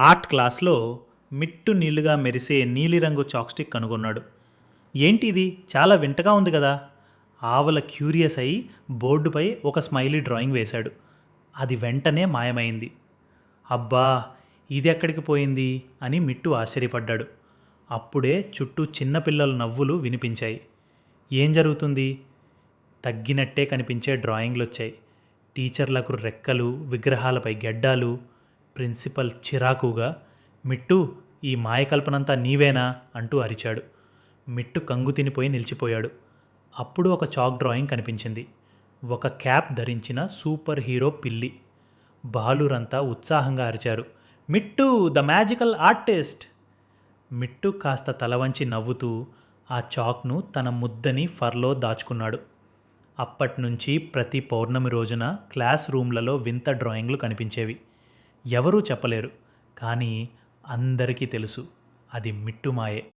Art క్లాస్లో మిట్టు నీళ్ళుగా మెరిసే నీలిరంగు చాక్స్టిక్ కనుగొన్నాడు. ఏంటి ఇది? చాలా వింతగా ఉంది కదా. ఆవల క్యూరియస్ అయి బోర్డుపై ఒక స్మైలీ డ్రాయింగ్ వేశాడు. అది వెంటనే మాయమైంది. అబ్బా ఇది ఎక్కడికి పోయింది? అని మిట్టు ఆశ్చర్యపడ్డాడు. అప్పుడే చుట్టూ చిన్నపిల్లల నవ్వులు వినిపించాయి. ఏం జరుగుతుంది? తగ్గినట్టే కనిపించే డ్రాయింగ్లు వచ్చాయి టీచర్లకు రెక్కలు విగ్రహాలపై గెడ్డాలు ప్రిన్సిపల్ చిరాకుగా మిట్టు ఈ మాయకల్పనంతా నీవేనా? అంటూ అరిచాడు. మిట్టు కంగు తినిపోయి నిలిచిపోయాడు. అప్పుడు ఒక చాక్ డ్రాయింగ్ కనిపించింది. ఒక క్యాప్ ధరించిన సూపర్ హీరో పిల్లి. బాలురంతా ఉత్సాహంగా అరిచారు. Mittu the magical artist! Mittu కాస్త తల వంచి నవ్వుతూ ఆ చాక్ను తన ముద్దని ఫర్లో దాచుకున్నాడు. అప్పటినుంచి ప్రతి పౌర్ణమి రోజున క్లాస్ రూమ్లలో వింత డ్రాయింగ్లు కనిపించేవి. ఎవరూ చెప్పలేరు. కానీ అందరికీ తెలుసు అది మిట్టుమాయే.